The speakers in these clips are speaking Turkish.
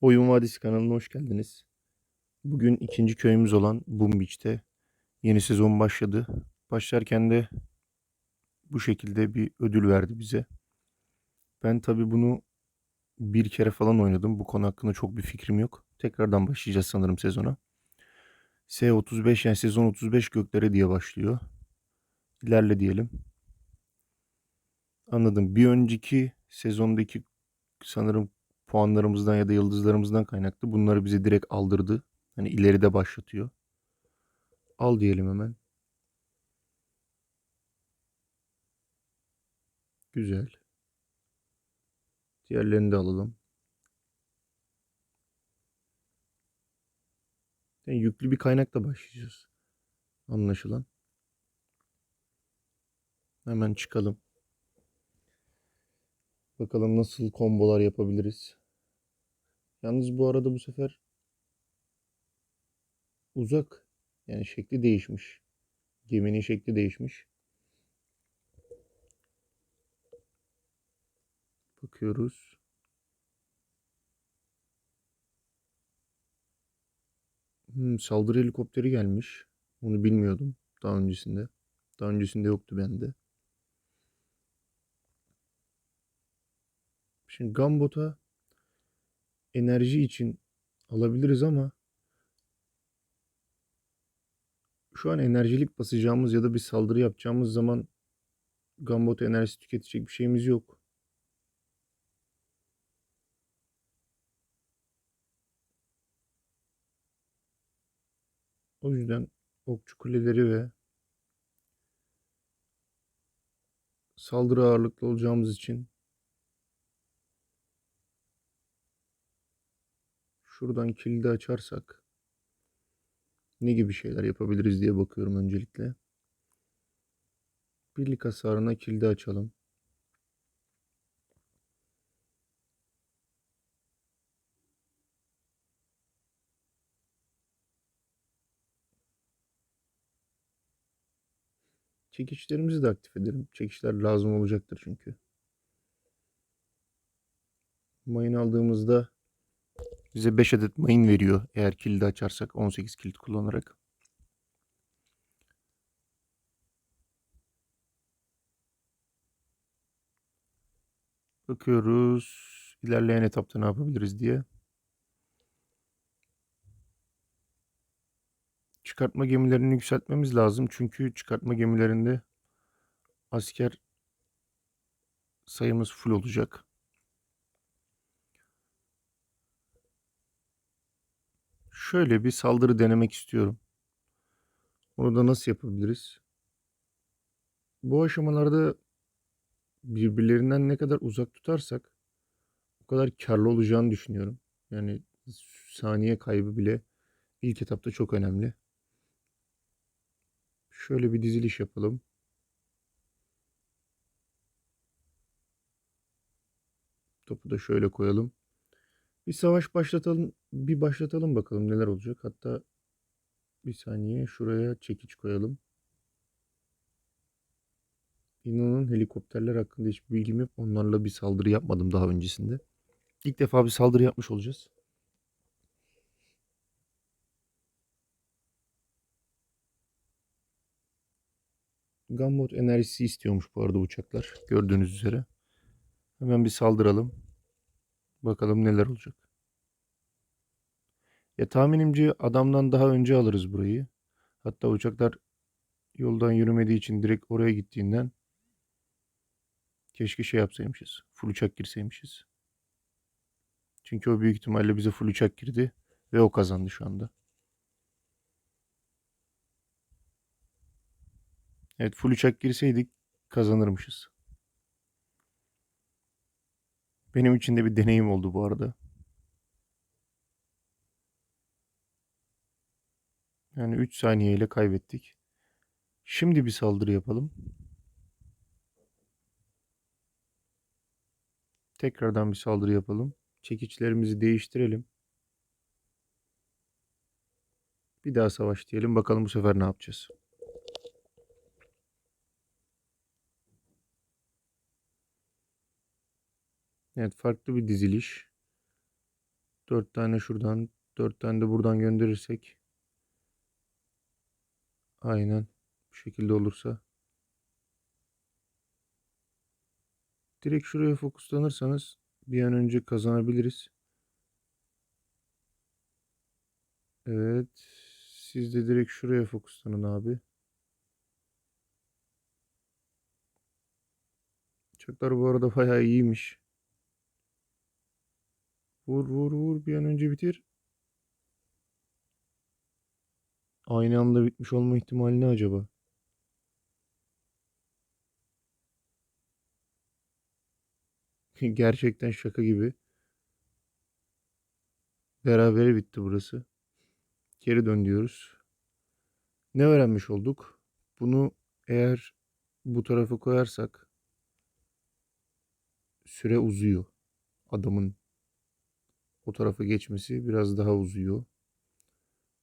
Oyun Vadisi kanalına hoş geldiniz. Bugün ikinci köyümüz olan Boom Beach'te yeni sezon başladı. Başlarken de bu şekilde bir ödül verdi bize. Ben tabii bunu bir kere falan oynadım. Bu konu hakkında çok bir fikrim yok. Tekrardan başlayacağız sanırım sezona. S35 yani sezon 35 göklere diye başlıyor. İlerle diyelim. Anladım. Bir önceki sezondaki sanırım puanlarımızdan ya da yıldızlarımızdan kaynaklı bunları bize direkt aldırdı. Hani ileride başlatıyor. Al diyelim hemen. Güzel. Diğerlerini de alalım. Yani yüklü bir kaynakla başlayacağız. Anlaşılan. Hemen çıkalım. Bakalım nasıl kombolar yapabiliriz. Yalnız bu arada bu sefer uzak. Yani şekli değişmiş. Geminin şekli değişmiş. Bakıyoruz. Hmm, saldırı helikopteri gelmiş. Onu bilmiyordum daha öncesinde. Daha öncesinde yoktu bende. Şimdi Gambot'a enerji için alabiliriz ama şu an enerjilik basacağımız ya da bir saldırı yapacağımız zaman Gambot enerjisi tüketecek bir şeyimiz yok. O yüzden okçu kuleleri ve saldırı ağırlıklı olacağımız için şuradan kilidi açarsak ne gibi şeyler yapabiliriz diye bakıyorum öncelikle. Birlik hasarına kilidi açalım. Çekiçlerimizi de aktif edelim. Çekiçler lazım olacaktır çünkü. Mayın aldığımızda bize 5 adet mayın veriyor. Eğer kilidi açarsak 18 kilit kullanarak. Bakıyoruz ilerleyen etapta ne yapabiliriz diye. Çıkartma gemilerini yükseltmemiz lazım. Çünkü çıkartma gemilerinde asker sayımız full olacak. Şöyle bir saldırı denemek istiyorum. Onu da nasıl yapabiliriz? Bu aşamalarda birbirlerinden ne kadar uzak tutarsak o kadar karlı olacağını düşünüyorum. Yani saniye kaybı bile ilk etapta çok önemli. Şöyle bir diziliş yapalım. Topu da şöyle koyalım. Bir savaş başlatalım. Bir başlatalım bakalım neler olacak. Hatta bir saniye şuraya çekiç koyalım. İnanın helikopterler hakkında hiçbir bilgim yok. Onlarla bir saldırı yapmadım daha öncesinde. İlk defa bir saldırı yapmış olacağız. Gambot enerjisi istiyormuş bu arada uçaklar. Gördüğünüz üzere. Hemen bir saldıralım. Bakalım neler olacak. Ya tahminimce adamdan daha önce alırız burayı. Hatta uçaklar yoldan yürümediği için direkt oraya gittiğinden keşke şey yapsaymışız. Full uçak girseymişiz. Çünkü o büyük ihtimalle bize full uçak girdi ve o kazandı şu anda. Evet full uçak girseydik kazanırmışız. Benim için de bir deneyim oldu bu arada. Yani 3 saniye ile kaybettik. Şimdi bir saldırı yapalım. Tekrardan bir saldırı yapalım. Çekiçlerimizi değiştirelim. Bir daha savaş diyelim. Bakalım bu sefer ne yapacağız. Evet farklı bir diziliş. Dört tane şuradan, dört tane de buradan gönderirsek. Aynen. Bu şekilde olursa. Direkt şuraya fokuslanırsanız bir an önce kazanabiliriz. Evet. Siz de direkt şuraya fokuslanın abi. Uçaklar bu arada bayağı iyiymiş. Vur vur vur bir an önce bitir. Aynı anda bitmiş olma ihtimali ne acaba? Gerçekten şaka gibi. Berabere bitti burası. Geri dön diyoruz. Ne öğrenmiş olduk? Bunu eğer bu tarafa koyarsak süre uzuyor. Adamın o tarafa geçmesi biraz daha uzuyor.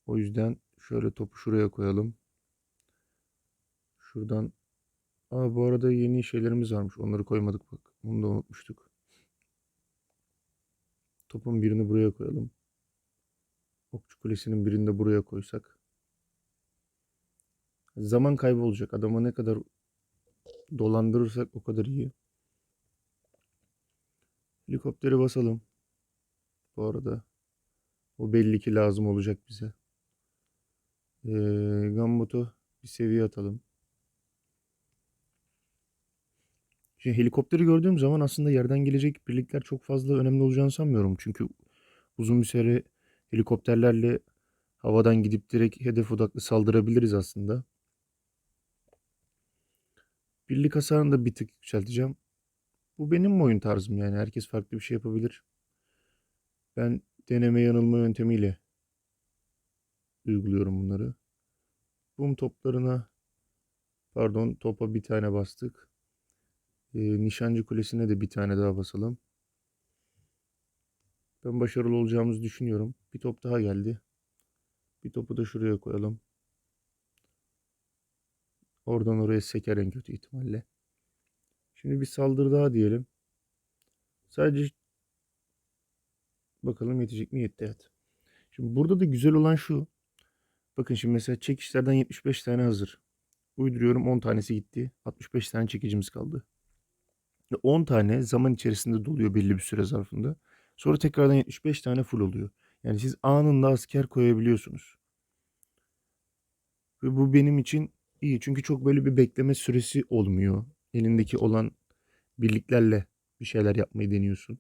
O yüzden şöyle topu şuraya koyalım. Şuradan Aa bu arada yeni şeylerimiz varmış. Onları koymadık bak. Onu da unutmuştuk. Topun birini buraya koyalım. Okçu kulesinin birini de buraya koysak. Zaman kaybı olacak. Adama ne kadar dolandırırsak o kadar iyi. Helikopteri basalım. Bu arada. O belli ki lazım olacak bize. Ee, Gambot'u bir seviye atalım. Şimdi helikopteri gördüğüm zaman aslında yerden gelecek birlikler çok fazla önemli olacağını sanmıyorum. Çünkü uzun bir süre helikopterlerle havadan gidip direkt hedef odaklı saldırabiliriz aslında. Birlik hasarını da bir tık yükselteceğim. Bu benim oyun tarzım yani. Herkes farklı bir şey yapabilir. Ben deneme yanılma yöntemiyle uyguluyorum bunları. Bum toplarına pardon topa bir tane bastık. Ee, Nişancı Kulesi'ne de bir tane daha basalım. Ben başarılı olacağımızı düşünüyorum. Bir top daha geldi. Bir topu da şuraya koyalım. Oradan oraya seker en kötü ihtimalle. Şimdi bir saldırı daha diyelim. Sadece bakalım yetecek mi? Yetti evet. Şimdi burada da güzel olan şu. Bakın şimdi mesela çekişlerden 75 tane hazır. Uyduruyorum 10 tanesi gitti. 65 tane çekicimiz kaldı. 10 tane zaman içerisinde doluyor belli bir süre zarfında. Sonra tekrardan 75 tane full oluyor. Yani siz anında asker koyabiliyorsunuz. Ve bu benim için iyi. Çünkü çok böyle bir bekleme süresi olmuyor. Elindeki olan birliklerle bir şeyler yapmayı deniyorsun.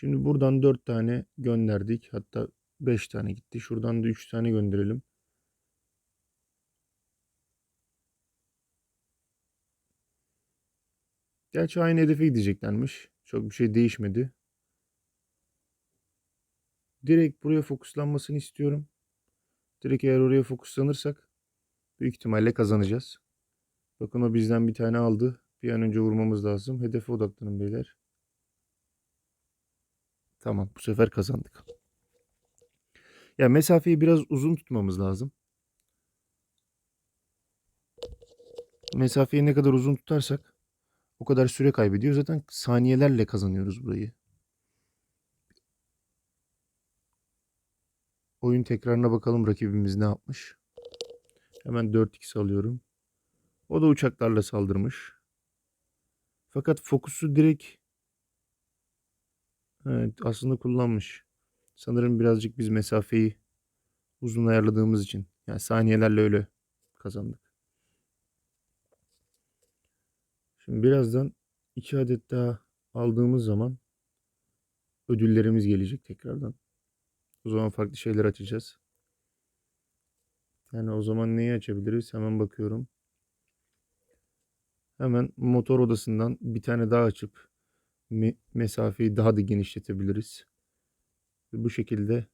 Şimdi buradan 4 tane gönderdik. Hatta 5 tane gitti. Şuradan da 3 tane gönderelim. Gerçi aynı hedefe gideceklermiş. Çok bir şey değişmedi. Direkt buraya fokuslanmasını istiyorum. Direkt eğer oraya fokuslanırsak büyük ihtimalle kazanacağız. Bakın o bizden bir tane aldı. Bir an önce vurmamız lazım. Hedefe odaklanın beyler. Tamam bu sefer kazandık. Ya mesafeyi biraz uzun tutmamız lazım. Mesafeyi ne kadar uzun tutarsak o kadar süre kaybediyor. Zaten saniyelerle kazanıyoruz burayı. Oyun tekrarına bakalım rakibimiz ne yapmış. Hemen 4x alıyorum. O da uçaklarla saldırmış. Fakat fokusu direkt evet, aslında kullanmış. Sanırım birazcık biz mesafeyi uzun ayarladığımız için. Yani saniyelerle öyle kazandık. Şimdi birazdan iki adet daha aldığımız zaman ödüllerimiz gelecek tekrardan. O zaman farklı şeyler açacağız. Yani o zaman neyi açabiliriz? Hemen bakıyorum. Hemen motor odasından bir tane daha açıp mesafeyi daha da genişletebiliriz. Ve bu şekilde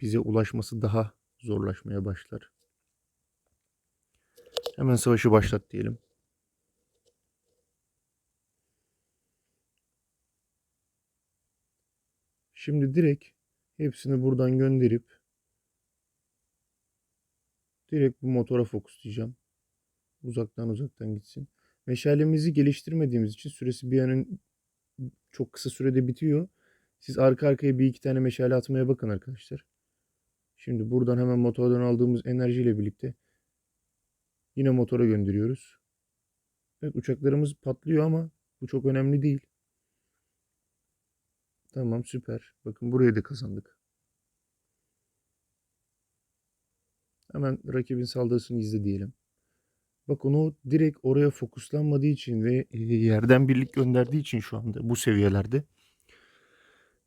bize ulaşması daha zorlaşmaya başlar. Hemen savaşı başlat diyelim. Şimdi direkt hepsini buradan gönderip direkt bu motora fokuslayacağım. Uzaktan uzaktan gitsin. Meşalemizi geliştirmediğimiz için süresi bir an çok kısa sürede bitiyor. Siz arka arkaya bir iki tane meşale atmaya bakın arkadaşlar. Şimdi buradan hemen motordan aldığımız enerjiyle birlikte yine motora gönderiyoruz. Evet uçaklarımız patlıyor ama bu çok önemli değil. Tamam süper. Bakın burayı da kazandık. Hemen rakibin saldırısını izle diyelim. Bakın o direkt oraya fokuslanmadığı için ve e, yerden birlik gönderdiği için şu anda bu seviyelerde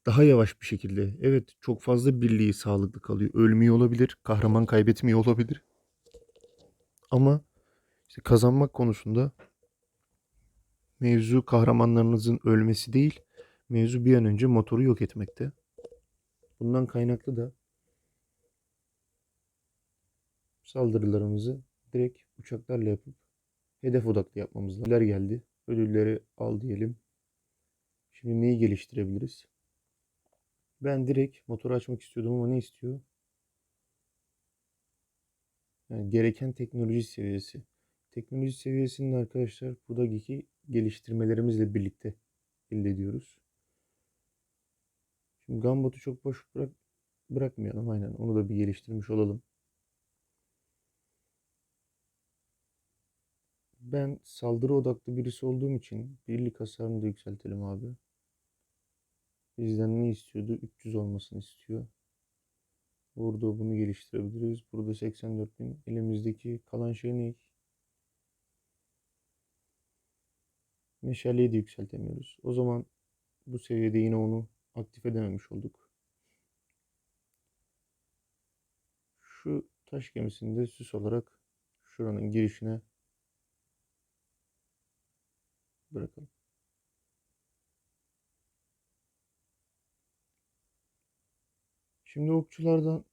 daha yavaş bir şekilde. Evet çok fazla birliği sağlıklı kalıyor. Ölmüyor olabilir. Kahraman kaybetmiyor olabilir. Ama işte kazanmak konusunda mevzu kahramanlarınızın ölmesi değil. Mevzu bir an önce motoru yok etmekte. Bundan kaynaklı da saldırılarımızı direkt uçaklarla yapıp hedef odaklı yapmamız lazım. Ödüller geldi. Ödülleri al diyelim. Şimdi neyi geliştirebiliriz? Ben direkt motoru açmak istiyordum ama ne istiyor? Yani gereken teknoloji seviyesi. Teknoloji seviyesini arkadaşlar buradaki geliştirmelerimizle birlikte elde ediyoruz. Şimdi Gambot'u çok boş bırak bırakmayalım aynen. Onu da bir geliştirmiş olalım. Ben saldırı odaklı birisi olduğum için birlik hasarını da yükseltelim abi. Bizden ne istiyordu? 300 olmasını istiyor. Burada bunu geliştirebiliriz. Burada 84.000. Elimizdeki kalan şey ne? Meşaleyi de yükseltemiyoruz. O zaman bu seviyede yine onu aktif edememiş olduk. Şu taş gemisinde süs olarak şuranın girişine bırakalım. Şimdi okçulardan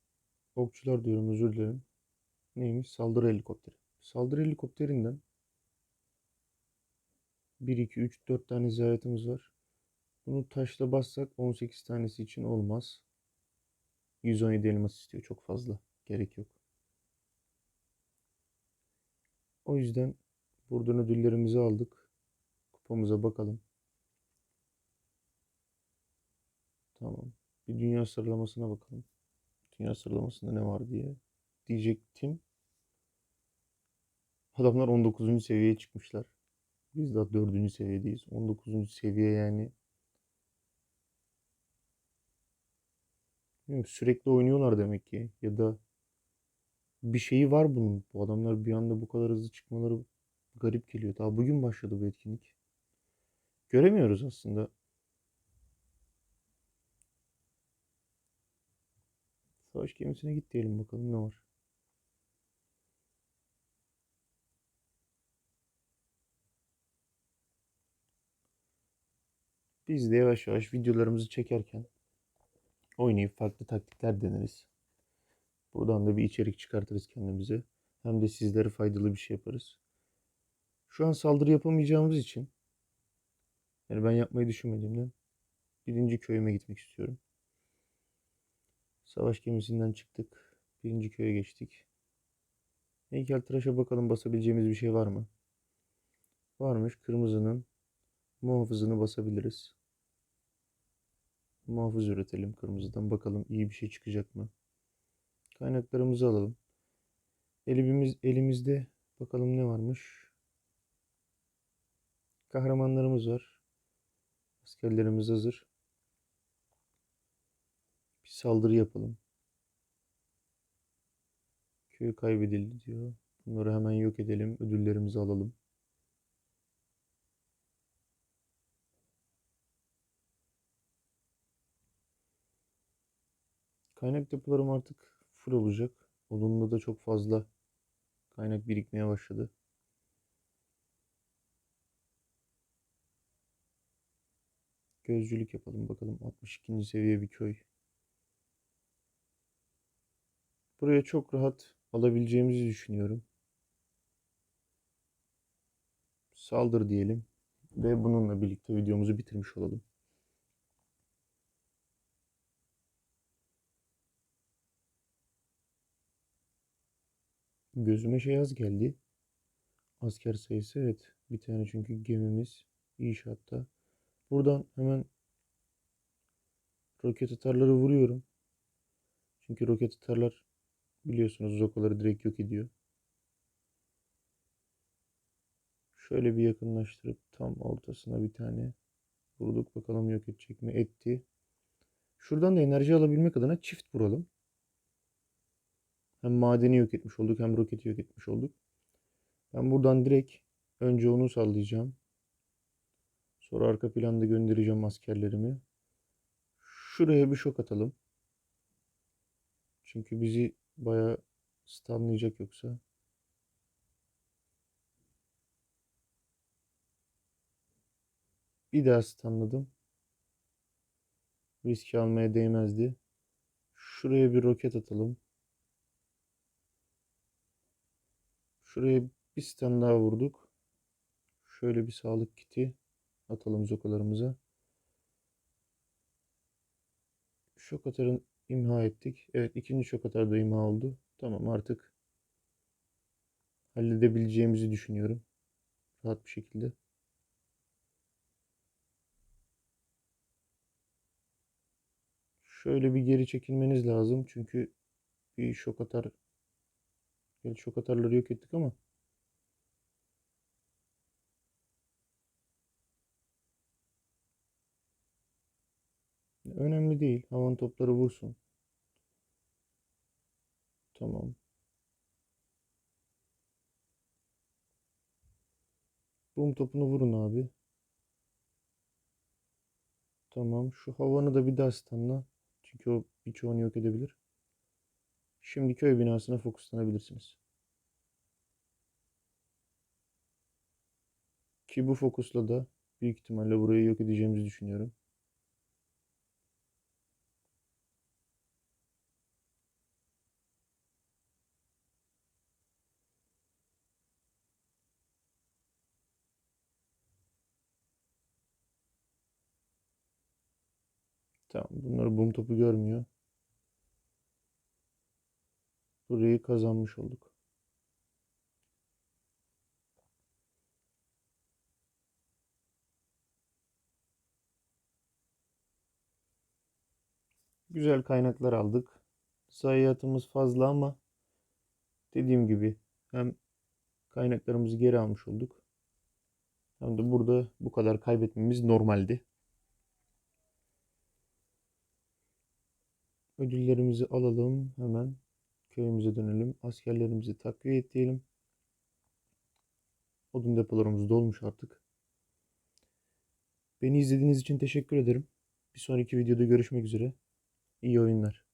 okçular diyorum özür dilerim. Neymiş? Saldırı helikopteri. Saldırı helikopterinden 1 2 3 4 tane ziyaretimiz var. Bunu taşla bassak 18 tanesi için olmaz. 117 elmas istiyor çok fazla. Gerek yok. O yüzden buradan ödüllerimizi aldık. Kupamıza bakalım. Tamam. Bir dünya sıralamasına bakalım. Dünya sıralamasında ne var diye. Diyecektim. Adamlar 19. seviyeye çıkmışlar. Biz daha 4. seviyedeyiz. 19. seviye yani. Bilmiyorum, sürekli oynuyorlar demek ki. Ya da bir şeyi var bunun. Bu adamlar bir anda bu kadar hızlı çıkmaları garip geliyor. Daha bugün başladı bu etkinlik. Göremiyoruz aslında. Savaş gemisine git diyelim bakalım ne var. Biz de yavaş yavaş videolarımızı çekerken oynayıp farklı taktikler deneriz. Buradan da bir içerik çıkartırız kendimize. Hem de sizlere faydalı bir şey yaparız. Şu an saldırı yapamayacağımız için yani ben yapmayı düşünmediğimden birinci köyüme gitmek istiyorum. Savaş gemisinden çıktık. Birinci köye geçtik. Heykeltıraşa bakalım basabileceğimiz bir şey var mı? Varmış. Kırmızının muhafızını basabiliriz. Muhafız üretelim kırmızıdan. Bakalım iyi bir şey çıkacak mı? Kaynaklarımızı alalım. Elimiz, elimizde bakalım ne varmış. Kahramanlarımız var. Askerlerimiz hazır. Bir saldırı yapalım. Köy kaybedildi diyor. Bunları hemen yok edelim. Ödüllerimizi alalım. Kaynak depolarım artık full olacak. Onunla da çok fazla kaynak birikmeye başladı. Gözcülük yapalım bakalım. 62. seviye bir köy. Buraya çok rahat alabileceğimizi düşünüyorum. Saldır diyelim. Ve bununla birlikte videomuzu bitirmiş olalım. Gözüme şey az geldi. Asker sayısı evet. Bir tane çünkü gemimiz inşaatta. Buradan hemen roket atarları vuruyorum. Çünkü roket atarlar biliyorsunuz zokaları direkt yok ediyor. Şöyle bir yakınlaştırıp tam ortasına bir tane vurduk. Bakalım yok edecek mi? Etti. Şuradan da enerji alabilmek adına çift vuralım. Hem madeni yok etmiş olduk hem roketi yok etmiş olduk. Ben buradan direkt önce onu sallayacağım. Sonra arka planda göndereceğim askerlerimi. Şuraya bir şok atalım. Çünkü bizi bayağı stunlayacak yoksa. Bir daha stunladım. Riski almaya değmezdi. Şuraya bir roket atalım. Şuraya bir stun daha vurduk. Şöyle bir sağlık kiti atalım zokalarımıza. Şok atarın imha ettik. Evet ikinci şok atar da imha oldu. Tamam artık halledebileceğimizi düşünüyorum. Rahat bir şekilde. Şöyle bir geri çekilmeniz lazım. Çünkü bir şok atar. Gel şok atarları yok ettik ama. Önemli değil. Havan topları vursun. Tamam. Bum topunu vurun abi. Tamam. Şu havanı da bir daha stunla. Çünkü o birçoğunu yok edebilir. Şimdi köy binasına fokuslanabilirsiniz. Ki bu fokusla da büyük ihtimalle burayı yok edeceğimizi düşünüyorum. Tamam. Bunları bum topu görmüyor. Burayı kazanmış olduk. Güzel kaynaklar aldık. Zayiatımız fazla ama dediğim gibi hem kaynaklarımızı geri almış olduk. Hem de burada bu kadar kaybetmemiz normaldi. Ödüllerimizi alalım hemen köyümüze dönelim. Askerlerimizi takviye et diyelim. Odun depolarımız dolmuş artık. Beni izlediğiniz için teşekkür ederim. Bir sonraki videoda görüşmek üzere. İyi oyunlar.